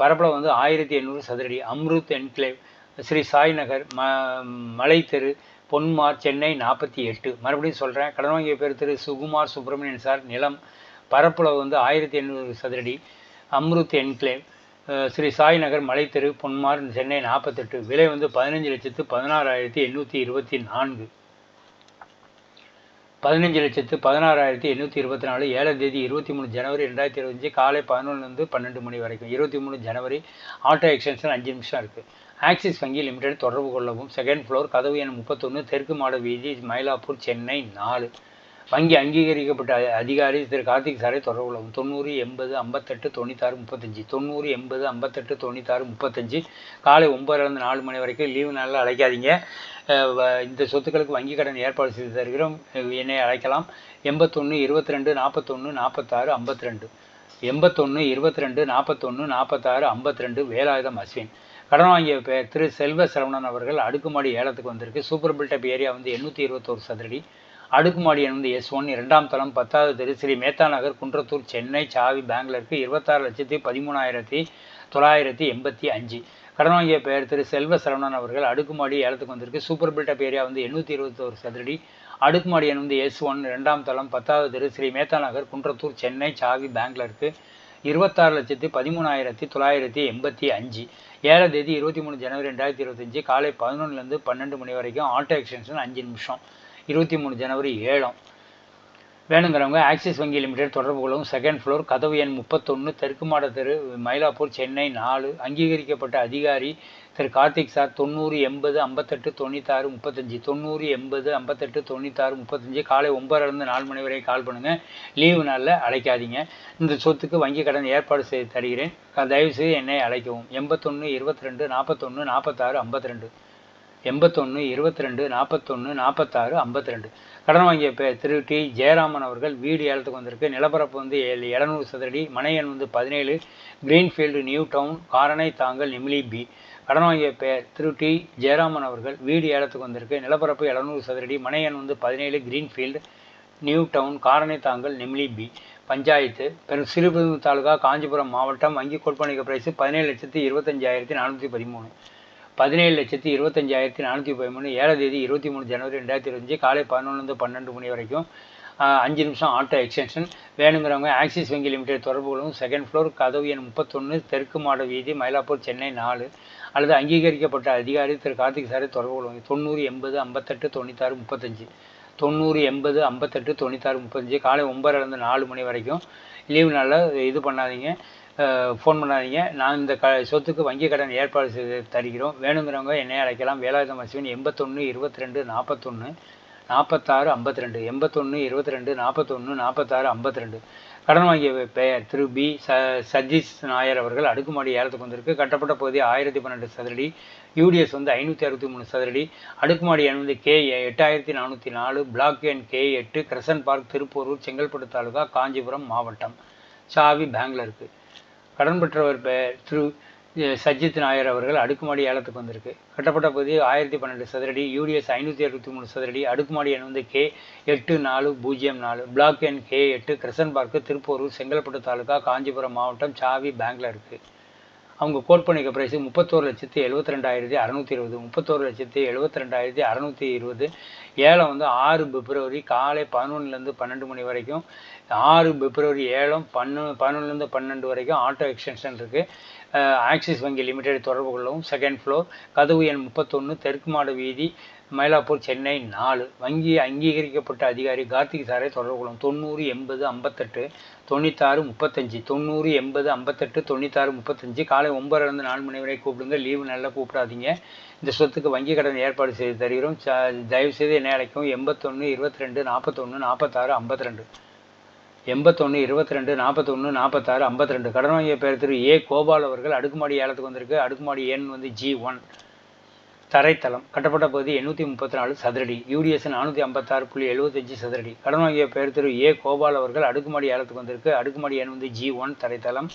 பரப்பளவு வந்து ஆயிரத்தி எண்ணூறு சதுரடி. அம்ருத் என்க்ளேவ். ஸ்ரீ சாய் நகர் ம மலை தெரு பொன்மார் சென்னை நாற்பத்தி எட்டு. மறுபடியும் சொல்கிறேன் கடன் வாங்கிய பேர் திரு. சுகுமார் சுப்பிரமணியன் சார். நிலம் பரப்பளவு வந்து ஆயிரத்தி எண்ணூறு சதுரடி அம்ருத் என்க்ளேவ் ஸ்ரீ சாய் நகர் மலைத்தெரு பொன்மார் சென்னை நாற்பத்தெட்டு விலை வந்து பதினஞ்சு லட்சத்து பதினாறாயிரத்தி எண்ணூற்றி இருபத்தி நான்கு. பதினஞ்சு லட்சத்து பதினாறாயிரத்தி எண்ணூற்றி இருபத்தி நாலு. ஏழாம் தேதி இருபத்தி மூணு ஜனவரி ரெண்டாயிரத்தி இருபத்தஞ்சு. காலை பதினொன்றுலேருந்து பன்னெண்டு மணி வரைக்கும். இருபத்தி மூணு ஜனவரி ஆட்டோ எக்ஸ்டென்ஷன் அஞ்சு நிமிஷம் இருக்குது ஆக்சிஸ் வங்கி லிமிடெட் தொடர்பு கொள்ளவும். செகண்ட் ஃப்ளோர் கதவு எண் முப்பத்தொன்று தெற்கு மாட வீதி மயிலாப்பூர் சென்னை நாலு. வங்கி அங்கீகரிக்கப்பட்ட அதிகாரி திரு கார்த்திக் சாரை தொடர்பு கொள்ளவும் தொண்ணூறு எண்பது ஐம்பத்தெட்டு தொண்ணூத்தாறு முப்பத்தஞ்சு. தொண்ணூறு எண்பது ஐம்பத்தெட்டு தொண்ணூத்தாறு முப்பத்தஞ்சு. காலை ஒம்பதுலேருந்து நாலு மணி வரைக்கும் லீவு நாளில் அழைக்காதீங்க. இந்த சொத்துக்களுக்கு வங்கி கடன் ஏற்பாடு செய்து தருகிறோம். என்னை அழைக்கலாம். எண்பத்தொன்று இருபத்தி ரெண்டு நாற்பத்தொன்று நாற்பத்தாறு ஐம்பத்தி ரெண்டு எண்பத்தொன்று இருபத்தி ரெண்டு நாற்பத்தொன்று நாற்பத்தாறு ஐம்பத்தி ரெண்டு வேலாயுதம் அஸ்வின். கடன் வாங்கிய திரு செல்வ சரவணன் அவர்கள் அடுக்குமாடி ஏலத்துக்கு வந்திருக்கு. சூப்பர் பில்டப் ஏரியா வந்து எண்ணூற்றி இருபத்தோரு சதுரடி. அடுக்குமாடி என்பது எஸ் ஒன் இரண்டாம் தளம் பத்தாவது தெரு ஸ்ரீ மேத்தா நகர் குன்றத்தூர் சென்னை சாவி பெங்களூருக்கு இருபத்தாறு லட்சத்தி பதிமூணாயிரத்தி தொள்ளாயிரத்தி எண்பத்தி அஞ்சு. கடன் வாங்கிய பெயர் திரு செல்வ சரவணன் அவர்கள் அடுக்குமாடி ஏலத்துக்கு வந்திருக்கு. சூப்பர் பில்டப் ஏரியா வந்து எண்ணூற்றி இருபத்தோரு சதுரடி. அடுக்குமாடி என்பது எஸ் ஒன் ரெண்டாம் தளம் பத்தாவது தெரு ஸ்ரீ மேத்தா நகர் குன்றத்தூர் சென்னை சாவி பெங்களூருக்கு இருபத்தாறு லட்சத்தி பதிமூணாயிரத்தி தொள்ளாயிரத்தி எண்பத்தி அஞ்சு. ஏழாம் தேதி இருபத்தி மூணு ஜனவரி ரெண்டாயிரத்தி இருபத்தஞ்சி காலை பதினொன்றுலேருந்து பன்னெண்டு மணி வரைக்கும் ஆட்டோ எக்ஸ்டென்ஷன் அஞ்சு நிமிஷம். இருபத்தி மூணு ஜனவரி ஏழாம். வேணுங்கிறவங்க ஆக்சிஸ் வங்கி லிமிடெட் தொடர்பு கொள்ளவும். செகண்ட் ஃப்ளோர் கதவு எண் முப்பத்தொன்று தெற்கு மாட தெரு மயிலாப்பூர் சென்னை நாலு. அங்கீகரிக்கப்பட்ட அதிகாரி திரு கார்த்திக் சார் தொண்ணூறு எண்பது ஐம்பத்தெட்டு தொண்ணூத்தாறு முப்பத்தஞ்சு. தொண்ணூறு எண்பது ஐம்பத்தெட்டு தொண்ணூத்தாறு முப்பத்தஞ்சு. காலை ஒம்பதுலேருந்து நாலு மணி வரை கால் பண்ணுங்கள் லீவு நாளில் அழைக்காதீங்க. இந்த சொத்துக்கு வங்கி கடன் ஏற்பாடு செய்து தருகிறேன். தயவுசெய்து என்னை அழைக்கவும். எண்பத்தொன்று இருபத்தி ரெண்டு நாற்பத்தொன்று நாற்பத்தாறு ஐம்பத்தி ரெண்டு எண்பத்தொன்று இருபத்தி ரெண்டு நாற்பத்தொன்று நாற்பத்தாறு ஐம்பத்தி ரெண்டு கடன் வாங்கிய பே திரு டி. ஜெயராமன் அவர்கள் வீடு ஏலத்துக்கு வந்திருக்கு. நிலப்பரப்பு வந்து ஏழு எழுநூறு சதுரடி. மனை எண் வந்து பதினேழு. Greenfield new town. Karanai Thangal Nimili B. கடன் வாங்கிய பெயர் திரு டி. ஜெயராமன் அவர்கள் வீடு ஏலத்துக்கு வந்திருக்கு. நிலப்பரப்பு எழுநூறு சதுரடி. மனை எண் வந்து பதினேழு. Greenfield new town. Karanai Thangal Nimili B. Panchayat. பெரும் சிறுபெரும் தாலுகா காஞ்சிபுரம் மாவட்டம். வங்கி கொடுப்பனைக்கு பிரைஸு பதினேழு லட்சத்தி இருபத்தஞ்சாயிரத்தி நானூற்றி பதிமூணு. பதினேழு லட்சத்தி இருபத்தஞ்சாயிரத்தி நானூற்றி பதிமூணு ஏழாம் தேதி இருபத்தி மூணு ஜனவரி ரெண்டாயிரத்தி இருபத்தஞ்சு காலை பதினொன்று பன்னெண்டு மணி வரைக்கும் அஞ்சு நிமிஷம் ஆட்டோ எக்ஸ்டென்ஷன் வேணுங்கிறவங்க ஆக்சிஸ் வங்கி லிமிடெட் தொடர்புகளும் செகண்ட் ஃப்ளோர் கதவு எண் முப்பத்தொன்று தெற்கு மாட வீதி மயிலாப்பூர் சென்னை நாலு அல்லது அங்கீகரிக்கப்பட்ட அதிகாரி திரு. கார்த்திக் சாரை தொடர்பு கொள்வாங்க தொண்ணூறு எண்பது ஐம்பத்தெட்டு தொண்ணூத்தாறு முப்பத்தஞ்சு தொண்ணூறு எண்பது ஐம்பத்தெட்டு தொண்ணூத்தாறு முப்பத்தஞ்சு காலை ஒம்பதுலேருந்து நாலு மணி வரைக்கும் லீவு நாளில் இது பண்ணாதீங்க. ஃபோன் பண்ணாதீங்க. நான் இந்த க சொத்துக்கு வங்கி கடன் ஏற்பாடு செய்து தருகிறோம். வேணுங்கிறவங்க என்னை அழைக்கலாம். வேலாயுதம் அசிவன் எண்பத்தொன்று இருபத்தி ரெண்டு நாற்பத்தொன்று நாற்பத்தாறு ஐம்பத்தி ரெண்டு எண்பத்தொன்று இருபத்தி ரெண்டு நாற்பத்தொன்று நாற்பத்தாறு ஐம்பத்தி ரெண்டு கடன் வாங்கிய பெயர் திரு பி ச சஜீஷ் நாயர் அவர்கள் அடுக்குமாடி ஏலத்துக்கு வந்திருக்கு. கட்டப்பட்ட பகுதி ஆயிரத்தி பன்னெண்டு சதுரடி. யூடிஎஸ் வந்து ஐநூற்றி அறுபத்தி மூணு சதுரடி. அடுக்குமாடி எண் வந்து கே எட்டாயிரத்தி நானூற்றி நாலு. பிளாக் எண் கே எட்டு கிரசன் பார்க் திருப்பூரூர் செங்கல்பட்டு தாலுகா காஞ்சிபுரம் மாவட்டம் சாவி பேங்கில் இருக்குது கடன் பெற்றவர் பெயர் திரு சஜித் நாயர் அவர்கள் அடுக்குமாடி ஏலத்துக்கு வந்திருக்கு. கட்டப்பட்ட பகுதி ஆயிரத்தி பன்னெண்டு சதுரடி யூடிஎஸ் ஐநூற்றி அறுபத்தி மூணு சதுரடி அடுக்குமாடி எண் வந்து கே எட்டு நாலு பூஜ்ஜியம் நாலு பிளாக் எண் கே எட்டு கிருஷ்ணன் பார்க்கு திருப்பூர் செங்கல்பட்டு தாலுகா காஞ்சிபுரம் மாவட்டம் சாவி பேங்க்ல இருக்குது அவங்க கோட் பண்ணிக்க ப்ரைஸு முப்பத்தோரு லட்சத்தி எழுபத்தி ரெண்டாயிரத்தி அறநூற்றி இருபது முப்பத்தோரு லட்சத்தி எழுபத்தி ரெண்டாயிரத்தி அறநூற்றி இருபது. ஏலம் வந்து ஆறு பிப்ரவரி காலை பதினொன்றுலேருந்து பன்னெண்டு மணி வரைக்கும். ஆறு பிப்ரவரி ஏழம் பன்னு பதினொன்றுலேருந்து பன்னெண்டு வரைக்கும் ஆட்டோ எக்ஸ்டென்ஷன் இருக்குது ஆக்சிஸ் வங்கி லிமிடெட் தொடர்பு கொள்ளவும். செகண்ட் ஃப்ளோர் கதவு எண் முப்பத்தொன்று தெற்கு மாடு வீதி மயிலாப்பூர் சென்னை நாலு. வங்கி அங்கீகரிக்கப்பட்ட அதிகாரி கார்த்திக் சாரை தொடர்பு கொள்ளும். தொண்ணூறு எண்பது ஐம்பத்தெட்டு தொண்ணூத்தாறு முப்பத்தஞ்சு. தொண்ணூறு எண்பது ஐம்பத்தெட்டு தொண்ணூத்தாறு முப்பத்தஞ்சு. காலை ஒம்பதுலேருந்து நாலு மணி வரை கூப்பிடுங்க. லீவு நல்லா கூப்பிடாதீங்க. இந்த சொத்துக்கு வங்கி கடன் ஏற்பாடு செய்து தருகிறோம். தயவுசெய்து என்ன அழைக்கும் எண்பத்தொன்று இருபத்தி ரெண்டு நாற்பத்தொன்று நாற்பத்தாறு ஐம்பத்தி ரெண்டு எண்பத்தொன்று இருபத்தி ரெண்டு நாற்பத்தொன்று நாற்பத்தாறு ஐம்பத்தி ரெண்டு கடன் வாங்கிய பேர் திரு ஏ. கோபால் அவர்கள். அடுக்குமாடி ஏலத்துக்கு வந்திருக்கு. அடுக்குமாடி எண் வந்து ஜி ஒன். தரைத்தளம். கட்டப்பட்ட பகுதி எண்ணூற்றி முப்பத்தி நாலு சதுரடி யூடிஎஸ் நானூற்றி ஐம்பத்தாறு புள்ளி எழுபத்தஞ்சு சதுரடி. கடன் வாங்கிய பெயர் திரு ஏ. கோபால் அவர்கள் அடுக்குமாடி ஏலத்துக்கு வந்திருக்கு. அடுக்குமாடி எண் வந்து ஜி ஒன் தரைத்தளம்.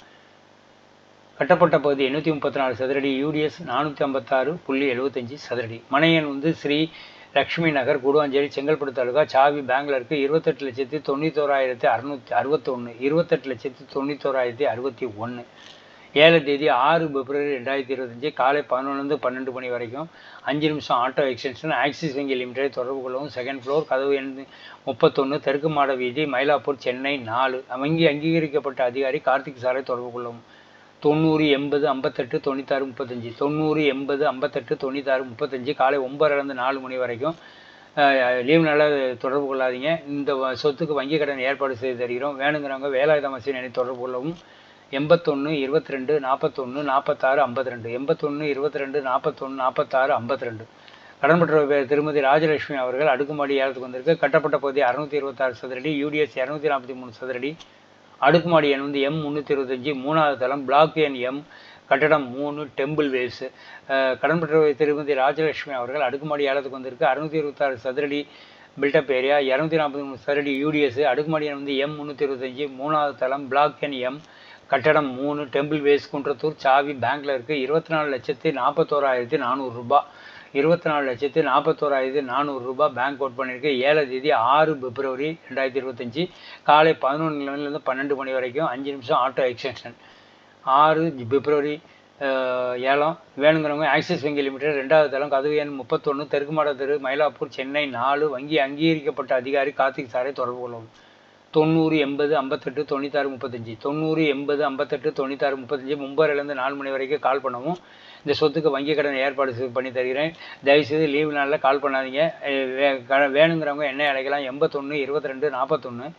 கட்டப்பட்ட பகுதி எண்ணூற்றி முப்பத்தி நாலு சதுரடி யூடிஎஸ் நானூற்றி ஐம்பத்தாறு புள்ளி எழுபத்தஞ்சு சதுரடி. மனையன் வந்து ஸ்ரீ லக்ஷ்மி நகர் கூடுவாஞ்சேரி செங்கல்பட்டு தாலுகா சாவி பெங்களூருக்கு இருபத்தெட்டு லட்சத்தி தொண்ணூத்தோராயிரத்தி அறுநூத்தி அறுபத்தொன்று இருபத்தெட்டு லட்சத்தி தொண்ணூத்தோராயிரத்தி அறுபத்தி ஒன்று ஏழு தேதி ஆறு பிப்ரவரி ரெண்டாயிரத்தி இருபத்தஞ்சி காலை பதினொன்று பன்னெண்டு மணி வரைக்கும் அஞ்சு நிமிஷம் ஆட்டோ எக்ஸ்டென்ஷன் ஆக்சிஸ் வங்கி லிமிடெட் தொடர்பு கொள்ளவும். செகண்ட் ஃப்ளோர் கதவு எண் முப்பத்தொன்று தெற்கு மாட வீதி மயிலாப்பூர் சென்னை நாலு. வங்கி அங்கீகரிக்கப்பட்ட அதிகாரி கார்த்திக் சாரை தொடர்பு கொள்ளவும். தொண்ணூறு எண்பது ஐம்பத்தெட்டு தொண்ணூத்தாறு முப்பத்தஞ்சு. தொண்ணூறு எண்பது ஐம்பத்தெட்டு தொண்ணூத்தாறு முப்பத்தஞ்சு. காலை ஒம்பதுலேருந்து நாலு மணி வரைக்கும் லீவ் நல்லா தொடர்பு கொள்ளாதீங்க. இந்த சொத்துக்கு வங்கி கடன் ஏற்பாடு செய்து தருகிறோம். வேணுங்கிறவங்க வேலாயுத மசீன் என்னை தொடர்பு கொள்ளவும். எண்பத்தொன்று இருபத்தி ரெண்டு நாற்பத்தொன்று நாற்பத்தாறு ஐம்பத்தி ரெண்டு எண்பத்தொன்று இருபத்தி ரெண்டு நாற்பத்தொன்று நாற்பத்தாறு ஐம்பத்தி ரெண்டு கடன் பெற்ற திருமதி ராஜலட்சுமி அவர்கள் அடுக்குமாடி ஏலத்துக்கு வந்திருக்கு. கட்டப்பட்ட பகுதி அறுநூத்தி இருபத்தாறு சதுரடி யூடிஎஸ் இரநூத்தி நாற்பத்தி மூணு சதுரடி. அடுக்குமாடி எண் வந்து எம் முந்நூற்றி இருபத்தஞ்சி. மூணாவது தளம் பிளாக் எண் எம் கட்டடம் மூணு டெம்பிள் வேஸ் கடன் பெற்ற திருமதி ராஜலட்சுமி அவர்கள் அடுக்குமாடி ஏலத்துக்கு வந்திருக்கு. அறுநூத்தி இருபத்தாறு சதுரடி பில்டப் ஏரியா இரநூத்தி நாற்பத்தி மூணு சதுரடி யூடிஎஸ் அடுக்குமாடி எண் வந்து எம் முந்நூற்றி இருபத்தஞ்சி. மூணாவது தளம் பிளாக் எண் எம் கட்டடம் மூணு டெம்பிள் வேஸ் குன்றத்தூர் சாவி பேங்க்கில் இருக்குது இருபத்தி நாலு லட்சத்தி நாற்பத்தோராயிரத்தி நானூறுரூபா இருபத்தி நாலு லட்சத்தி நாற்பத்தோராயிரத்தி நானூறுரூபா பேங்க் அவுட் பண்ணியிருக்கு ஏழை தேதி ஆறு பிப்ரவரி ரெண்டாயிரத்தி இருபத்தஞ்சி. காலை பதினொன்று மணிலேருந்து பன்னெண்டு மணி வரைக்கும் அஞ்சு நிமிஷம் ஆட்டோ எக்ஸ்டென்ஷன் ஆறு பிப்ரவரி ஏலம் வேணுங்கிறவங்க ஆக்சிஸ் வங்கி லிமிடெட் ரெண்டாவது தளம் கதவு எண் முப்பத்தொன்று தெற்கு மாட தெரு மயிலாப்பூர் சென்னை நாலு. வங்கி அங்கீகரிக்கப்பட்ட அதிகாரி கார்த்திக் சாரை தொடர்பு கொள்ளவும். தொண்ணூறு எண்பது ஐம்பத்தெட்டு தொண்ணூத்தாறு முப்பத்தஞ்சு. தொண்ணூறு எண்பது ஐம்பத்தெட்டு தொண்ணூத்தாறு முப்பத்தஞ்சு. மும்பைலேருந்து நாலு மணி வரைக்கும் கால் பண்ணவும். இந்த சொத்துக்கு வங்கி கடன் ஏற்பாடு பண்ணி தருகிறேன். தயவுசெய்து லீவு நாளில் கால் பண்ணாதீங்க. வேணுங்கிறவங்க என்ன அழைக்கலாம். எண்பத்தொன்று இருபத்தி ரெண்டு நாற்பத்தொன்று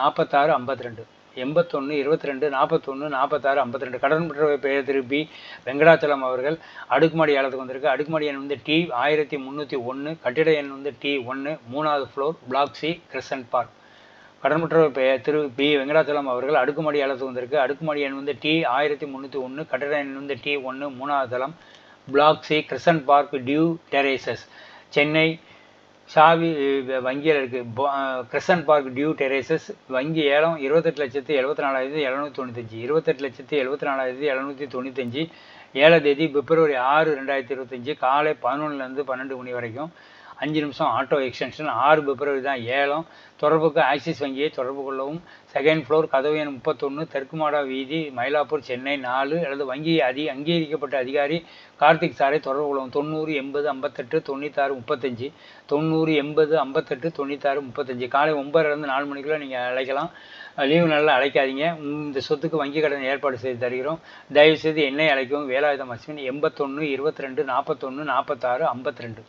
நாற்பத்தாறு ஐம்பத்தி ரெண்டு எண்பத்தொன்று இருபத்தி ரெண்டு நாற்பத்தொன்று நாற்பத்தாறு ஐம்பத்தி ரெண்டு கடன் பெற்ற பெயர் திருப்பி வெங்கடாச்சலம் அவர்கள் அடுக்குமாடி ஏலத்துக்கு வந்திருக்கு. அடுக்குமாடி எண் வந்து டி ஆயிரத்தி முந்நூற்றி ஒன்று கட்டிட எண் வந்து டி ஒன்று மூணாவது floor block C crescent park கடன்பற்றவர் பெயர் திரு பி. வெங்கடாச்சலம் அவர்கள் அடுக்குமாடி ஏலத்துக்கு வந்திருக்கு அடுக்குமாடி எண் வந்து டி ஆயிரத்தி முந்நூற்றி ஒன்று கட்டட எண் வந்து டி ஒன்று மூணாவது தளம் block C Krishnan park Dew Terraces. Chennai சாவி வங்கியில் இருக்குது கிருஷ்ணன் பார்க் டியூ டெரேசஸ். வங்கி ஏலம் இருபத்தெட்டு லட்சத்து எழுபத்தி நாலாயிரத்தி எழுநூற்றி தொண்ணூத்தஞ்சு. இருபத்தெட்டு லட்சத்து எழுபத்தி நாலாயிரத்தி எழுநூற்றி தொண்ணூத்தஞ்சு. ஏழாம் தேதி பிப்ரவரி ஆறு ரெண்டாயிரத்தி இருபத்தஞ்சி. காலை பதினொன்றுலேருந்து பன்னெண்டு மணி வரைக்கும் அஞ்சு நிமிஷம் ஆட்டோ எக்ஸ்டென்ஷன் ஆறு பிப்ரவரி தான் ஏலம். தொடர்புக்கு ஆக்சிஸ் வங்கியை தொடர்பு கொள்ளவும். செகண்ட் ஃப்ளோர் கதவு எண் முப்பத்தொன்று தெற்கு மாடா வீதி மயிலாப்பூர் சென்னை நாலு அல்லது வங்கி அதி அங்கீகரிக்கப்பட்ட அதிகாரி கார்த்திக் சாரை தொடர்பு கொள்ளவும். தொண்ணூறு எண்பது ஐம்பத்தெட்டு தொண்ணூத்தாறு முப்பத்தஞ்சு. தொண்ணூறு எண்பது ஐம்பத்தெட்டு தொண்ணூத்தாறு முப்பத்தஞ்சு. காலை ஒன்பதுலேருந்து நாலு மணிக்குள்ளே நீங்கள் அழைக்கலாம். லீவு நாளில் அழைக்காதீங்க. இந்த சொத்துக்கு வங்கி கடன் ஏற்பாடு செய்து தருகிறோம். தயவுசெய்து என்னை அழைக்கவும். வேலாயுதம் அஸ்வின் எண்பத்தொன்று இருபத்தி ரெண்டு நாற்பத்தொன்று நாற்பத்தாறு ஐம்பத்தி ரெண்டு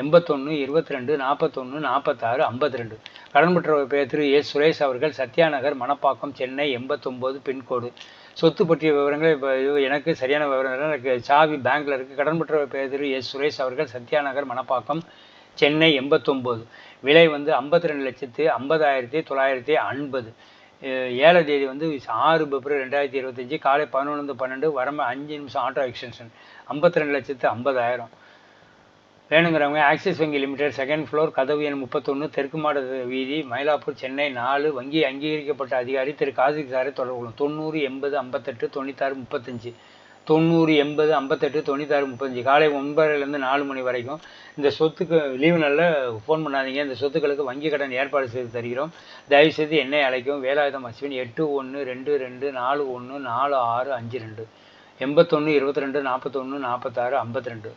எண்பத்தொன்று இருபத்தி ரெண்டு நாற்பத்தொன்று நாற்பத்தாறு ஐம்பத்தி ரெண்டு கடன் பெற்றவர் பெயர் திரு. எஸ் சுரேஷ் அவர்கள் சத்யாநகர் மணப்பாக்கம் சென்னை எண்பத்தொம்போது பின்கோடு. சொத்து பற்றிய விவரங்கள் இப்போ எனக்கு சரியான விவரங்கள் எனக்கு சாவி பேங்க்கில் இருக்குது கடன் பெற்றவர் பெயர் திரு. எஸ் சுரேஷ் அவர்கள் சத்யாநகர் மணப்பாக்கம் சென்னை எண்பத்தொம்போது. விலை வந்து ஐம்பத்தி ரெண்டு லட்சத்து ஐம்பதாயிரத்தி தொள்ளாயிரத்தி ஐம்பது. ஏழாம் தேதி வந்து ஆறு பிப்ரவரி ரெண்டாயிரத்தி இருபத்தஞ்சி. காலை பதினொன்று பன்னெண்டு வரம்பு அஞ்சு நிமிஷம் ஆட்டோ எக்ஸ்டென்ஷன் ஐம்பத்தி ரெண்டு லட்சத்து ஐம்பதாயிரம். வேணுங்கிறவங்க ஆக்சிஸ் வங்கி லிமிடெட் செகண்ட் ஃப்ளோர் கதவு எண் முப்பத்தொன்று தெற்கு மாட வீதி மயிலாப்பூர் சென்னை நாலு வங்கி அங்கீகரிக்கப்பட்ட அதிகாரி திரு. காசிக் சாரை தொடர்பு கொள்ளும். தொண்ணூறு எண்பது ஐம்பத்தெட்டு தொண்ணூத்தாறு முப்பத்தஞ்சு. தொண்ணூறு எண்பது ஐம்பத்தெட்டு தொண்ணூத்தாறு முப்பத்தஞ்சு. காலை ஒன்பதுலேருந்து நாலு மணி வரைக்கும் இந்த சொத்துக்கு லீவு நாளில் ஃபோன் பண்ணாதீங்க. இந்த சொத்துக்களுக்கு வங்கி கடன் ஏற்பாடு செய்து தருகிறோம். தயவுசெய்து என்னை அழைக்கும் வேலாயுதம் அஸ்வின் எட்டு ஒன்று ரெண்டு ரெண்டு நாலு ஒன்று நாலு ஆறு அஞ்சு ரெண்டு. எண்பத்தொன்று இருபத்தி ரெண்டு நாற்பத்தொன்று நாற்பத்தாறு ஐம்பத்தி ரெண்டு.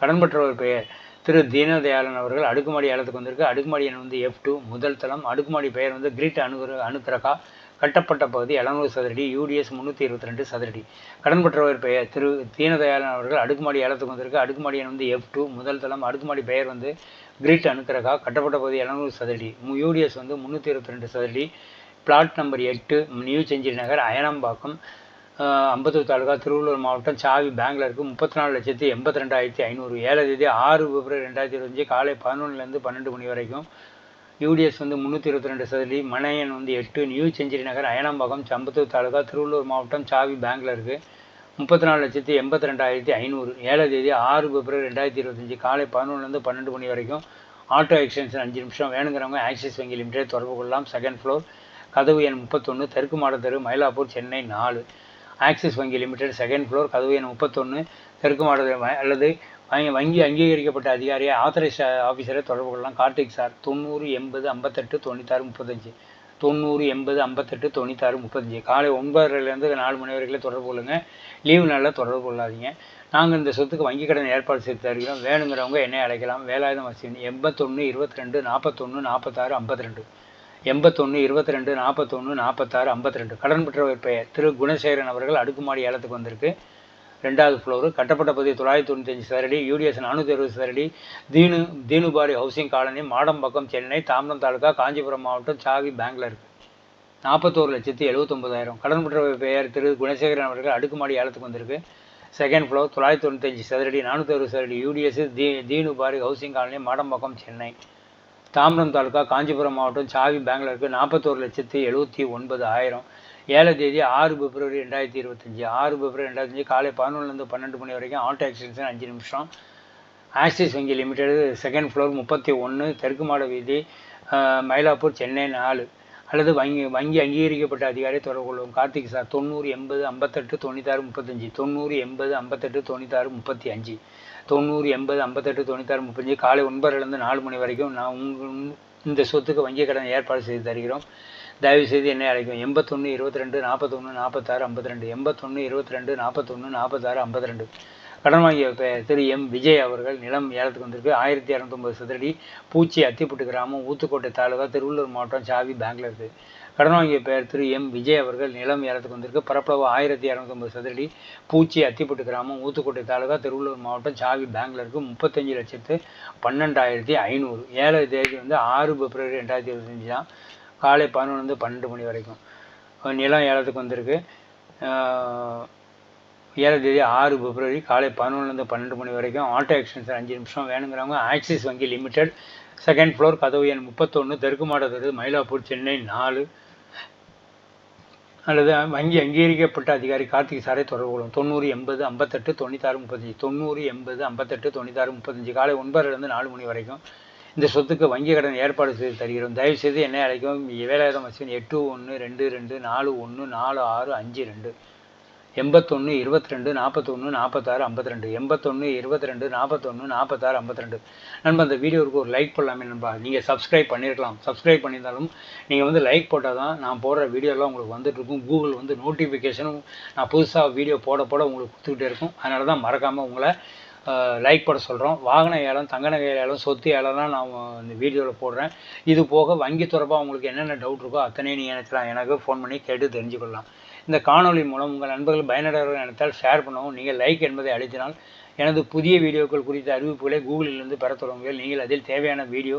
கடன் பெற்றவர் பெயர் திரு தீனதயாளன் அவர்கள் அடுக்குமாடி ஏலத்துக்கு வந்திருக்கு. அடுக்குமாடி எண் வந்து எஃப் டூ முதல் தளம். அடுக்குமாடி பெயர் வந்து கிரீட் அணு அணுத்திரகா கட்டப்பட்ட பகுதி எழுநூறு சதுரடி யூடிஎஸ் முந்நூற்றி இருபத்தி ரெண்டு சதுரடி. கடன் பெற்றவர் பெயர் திரு தீனதயாளன் அவர்கள் அடுக்குமாடி ஏலத்துக்கு வந்திருக்கு. அடுக்குமாடி எண் வந்து எஃப் டூ முதல் தளம். அடுக்குமாடி பெயர் வந்து கிரீட் அணுக்கிரகா கட்டப்பட்ட பகுதி எழுநூறு சதுரடி. யூடிஎஸ் வந்து முந்நூற்றி இருபத்தி ரெண்டு சதுரடி. பிளாட் நம்பர் எட்டு நியூ செஞ்சிரி நகர் அயனம்பாக்கம். அம்பத்தூர் தாலுகா திருவள்ளூர் மாவட்டம் சாவி பேங்கில் இருக்குது முப்பத்தி நாலு லட்சத்தி எண்பத்தி ரெண்டாயிரத்தி ஐநூறு ஏழை தேதி ஆறு பிப்ரவரி ரெண்டாயிரத்தி இருபத்தஞ்சி காலை பதினொன்றுலேருந்து பன்னெண்டு மணி வரைக்கும் யூடிஎஸ் வந்து முந்நூற்றி இருபத்தி ரெண்டு சதுரடி மனையன் வந்து எட்டு நியூ செஞ்சரி நகர் அயனாம்பாக்கம் சம்பத்தூர் தாலுகா திருவள்ளூர் மாவட்டம் சாவி பேங்கில் இருக்குது முப்பத்தி நாலு லட்சத்தி எண்பத்தி ரெண்டாயிரத்தி ஐநூறு ஏழை தேதி ஆறு பிப்ரவரி ரெண்டாயிரத்தி இருபத்தஞ்சி காலை பதினொன்றுலேருந்து பன்னெண்டு மணி வரைக்கும் ஆட்டோ எக்ஸ்டென்ஷன் அஞ்சு நிமிஷம். வேணுங்கிறவங்க ஆக்சிஸ் வங்கி லிமிடெட் தொடர்பு கொள்ளலாம். செகண்ட் ஃப்ளோர் கதவு எண் முப்பத்தொன்று தெற்கு மாடத்தெரு மயிலாப்பூர் சென்னை நாலு. ஆக்சிஸ் வங்கி லிமிடெட் செகண்ட் ஃப்ளோர் கதவு எண் முப்பத்தொன்று தெற்கு மாடத்தெரு அல்லது வங்கி வங்கி அங்கீகரிக்கப்பட்ட அதிகாரியை ஆத்தரைஸ் ஆஃபீஸரை தொடர்பு கொள்ளலாம். கார்த்திக் சார் தொண்ணூறு எண்பது ஐம்பத்தெட்டு தொண்ணூத்தாறு முப்பத்தஞ்சு. தொண்ணூறு எண்பது ஐம்பத்தெட்டு தொண்ணூத்தாறு முப்பத்தஞ்சு. காலை ஒன்பதுலேருந்து நாலு மணி வரைக்கும் தொடர்பு கொள்ளுங்கள் லீவு நாளில் தொடர்பு கொள்ளாதீங்க. நாங்கள் இந்த சொத்துக்கு வங்கி கடன் ஏற்பாடு செய்து தருகிறோம். வேணுங்கிறவங்க என்னை அழைக்கலாம். வேலாயுதம் வசதி எண்பத்தொன்று இருபத்தி ரெண்டு நாற்பத்தொன்று நாற்பத்தாறு ஐம்பத்தி ரெண்டு எண்பத்தொன்று இருபத்தி ரெண்டு நாற்பத்தொன்று நாற்பத்தாறு ஐம்பத்தி ரெண்டு கடன் பெற்றவர் பெயர் திரு. குணசேகரன் அவர்கள் அடுக்குமாடி ஏலத்துக்கு வந்திருக்கு. ரெண்டாவது ஃப்ளோரு கட்டப்பட்ட பகுதி தொள்ளாயிரத்தி தொண்ணூத்தஞ்சு சதுரடி யூடிஎஸ் நானூற்றி அறுபது சதுரடி தீனு தீனுபாரி ஹவுசிங் காலனி மாடம்பக்கம் சென்னை தாம்பரம் தாலுகா காஞ்சிபுரம் மாவட்டம் சாவி பேங்கில் இருக்குது நாற்பத்தோரு லட்சத்தி எழுபத்தொம்பதாயிரம் கடன் பெற்றவர் பெயர் திரு. குணசேகரன் அவர்கள் அடுக்குமாடி ஏலத்துக்கு வந்திருக்கு. செகண்ட் ஃப்ளோர் தொள்ளாயிரத்தி தொண்ணூத்தஞ்சு சதுரடி நானூற்றி அறுபது சதுரடி யூடிஎஸ் தீ தீனுபாரி ஹவுசிங் காலனி மாடம்பக்கம் சென்னை. தாம்பரம் தாலுக்கா காஞ்சிபுரம் மாவட்டம் சாவி பெங்களூருக்கு நாற்பத்தோரு லட்சத்தி எழுபத்தி ஒன்பது ஆயிரம். ஏழை தேதி ஆறு பிப்ரவரி ரெண்டாயிரத்தி இருபத்தஞ்சி. ஆறு பிப்ரவரி ரெண்டாயிரத்தஞ்சு காலை பதினொன்றுலேருந்து பன்னெண்டு மணி வரைக்கும் ஆட்டோ ஆக்சிடென்ட் அஞ்சு நிமிஷம். ஆக்சிஸ் வங்கி லிமிடெட் செகண்ட் ஃப்ளோர் முப்பத்தி ஒன்று தெற்கு மாட வீதி மயிலாப்பூர் சென்னை நாலு. அல்லது வங்கி வங்கி அங்கீகரிக்கப்பட்ட அதிகாரி தொடர்பு கொள்வோம். கார்த்திக் சார் தொண்ணூறு எண்பது ஐம்பத்தெட்டு தொண்ணூத்தாறு முப்பத்தஞ்சு. தொண்ணூறு எண்பது ஐம்பத்தெட்டு தொண்ணூத்தாறு முப்பத்தி அஞ்சு. தொண்ணூறு எண்பது ஐம்பத்தெட்டு தொண்ணூத்தாறு முப்பஞ்சு காலை ஒன்பதுலேருந்து நாலு மணி வரைக்கும் நான் உங்கள் இந்த சொத்துக்கு வங்கி கடன் ஏற்பாடு செய்து தருகிறோம். தயவுசெய்து என்னை அழைக்கும் எண்பத்தொன்று இருபத்தி ரெண்டு நாற்பத்தொன்று நாற்பத்தாறு ஐம்பத்தி ரெண்டு. எண்பத்தொன்று இருபத்தி ரெண்டு நாற்பத்தொன்று நாற்பத்தாறு ஐம்பத்தி ரெண்டு. கடன் வாங்கிய திரு எம். விஜய் அவர்கள் நிலம் ஏலத்துக்கு வந்திருக்கு. ஆயிரத்தி இரநூத்தொம்பது சதுரடி பூச்சி அத்திப்பட்டு கிராமம் ஊத்துக்கோட்டை தாலுகா திருவள்ளூர் மாவட்டம் சாவி பேங்க்ல இருக்குது கடன் வாங்கிய பெயர் திரு எம். விஜய் அவர்கள் நிலம் ஏலத்துக்கு வந்திருக்கு. பரப்பளவு ஆயிரத்தி இரநூத்தொம்பது சதுரடி பூச்சி அத்திப்பட்டு கிராமம் ஊத்துக்கோட்டை தாலுகா திருவள்ளூர் மாவட்டம் சாவி பேங்க்ல இருக்குது முப்பத்தஞ்சு லட்சத்து பன்னெண்டாயிரத்தி ஐநூறு. ஏழு தேதி வந்து ஆறு பிப்ரவரி ரெண்டாயிரத்தி இருபத்தஞ்சு தான். காலை பதினொன்று பன்னெண்டு மணி வரைக்கும். நிலம் ஏலத்துக்கு வந்திருக்கு. ஏழாம் தேதி ஆறு பிப்ரவரி காலை பதினொன்றுலேருந்து பன்னெண்டு மணி வரைக்கும் ஆட்டோ ஆக்ஷன்ஸ் அஞ்சு நிமிஷம் வேணுங்கிறவங்க ஆக்சிஸ் வங்கி லிமிடெட் செகண்ட் ஃப்ளோர் கதவு எண் முப்பத்தொன்று தெற்கு மாடத்தெரு மயிலாப்பூர் சென்னை நாலு அல்லது வங்கி அங்கீகரிக்கப்பட்ட அதிகாரி கார்த்திக் சாரை தொடர்பு கொள்ளும் தொண்ணூறு எண்பது ஐம்பத்தெட்டு தொண்ணூத்தாறு முப்பத்தஞ்சு. தொண்ணூறு எண்பது ஐம்பத்தெட்டு தொண்ணூத்தாறு முப்பத்தஞ்சு. காலை ஒன்பதுலேருந்து நாலு மணி வரைக்கும் இந்த சொத்துக்கு வங்கி கடன் ஏற்பாடு செய்து தருகிறோம். தயவுசெய்து என்னை அழைக்கும் வேலாயுதம் அஸ்வின் எட்டு ஒன்று ரெண்டு ரெண்டு நாலு ஒன்று நாலு ஆறு அஞ்சு ரெண்டு. எண்பத்தொன்று இருபத்தி ரெண்டு நாற்பத்தொன்று நாற்பத்தாறு ஐம்பத்தி ரெண்டு எண்பத்தொன்று இருபத்தி ரெண்டு நாற்பத்தொன்று நாற்பத்தாறு ஐம்பத்தி ரெண்டு நண்பா அந்த வீடியோவுக்கு ஒரு லைக் பண்ணலாமே நண்பா. நீங்கள் சப்ஸ்கிரைப் பண்ணியிருக்கலாம் சப்ஸ்கிரைப் பண்ணியிருந்தாலும் நீங்கள் வந்து லைக் போட்டால் தான் நான் போடுற வீடியோலாம் உங்களுக்கு வந்துட்டுருக்கும். கூகுள் வந்து நோட்டிஃபிகேஷனும் நான் புதுசாக வீடியோ போட போட உங்களுக்கு கொடுத்துக்கிட்டே இருக்கும். அதனால தான் மறக்காமல் உங்களை லைக் போட சொல்கிறோம் வாகன ஏலம் தங்க நகை ஏலம் சொத்து ஏலம்லாம் நான் இந்த வீடியோவில் போடுறேன். இது போக வங்கி தொடர்பாக உங்களுக்கு என்னென்ன டவுட் இருக்கோ அத்தனையும் நீங்கள் நினைக்கலாம் எனக்கு ஃபோன் பண்ணி கேட்டு தெரிஞ்சுக்கொள்ளலாம். இந்த காணொலி மூலம் உங்கள் நண்பர்கள் பயனடைவர்கள் நினைத்தால் ஷேர் பண்ணவும் நீங்கள் லைக் என்பதை அழுத்தினால் எனது புதிய வீடியோக்கள் குறித்த அறிவிப்புகளை கூகுளிலிருந்து பெற தொடங்குங்கள் நீங்கள் அதில் தேவையான வீடியோ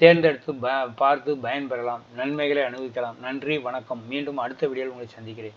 தேர்ந்தெடுத்து ப பார்த்து பயன்பெறலாம். நன்மைகளை அனுபவிக்கலாம். நன்றி வணக்கம். மீண்டும் அடுத்த வீடியோவில் உங்களை சந்திக்கிறேன்.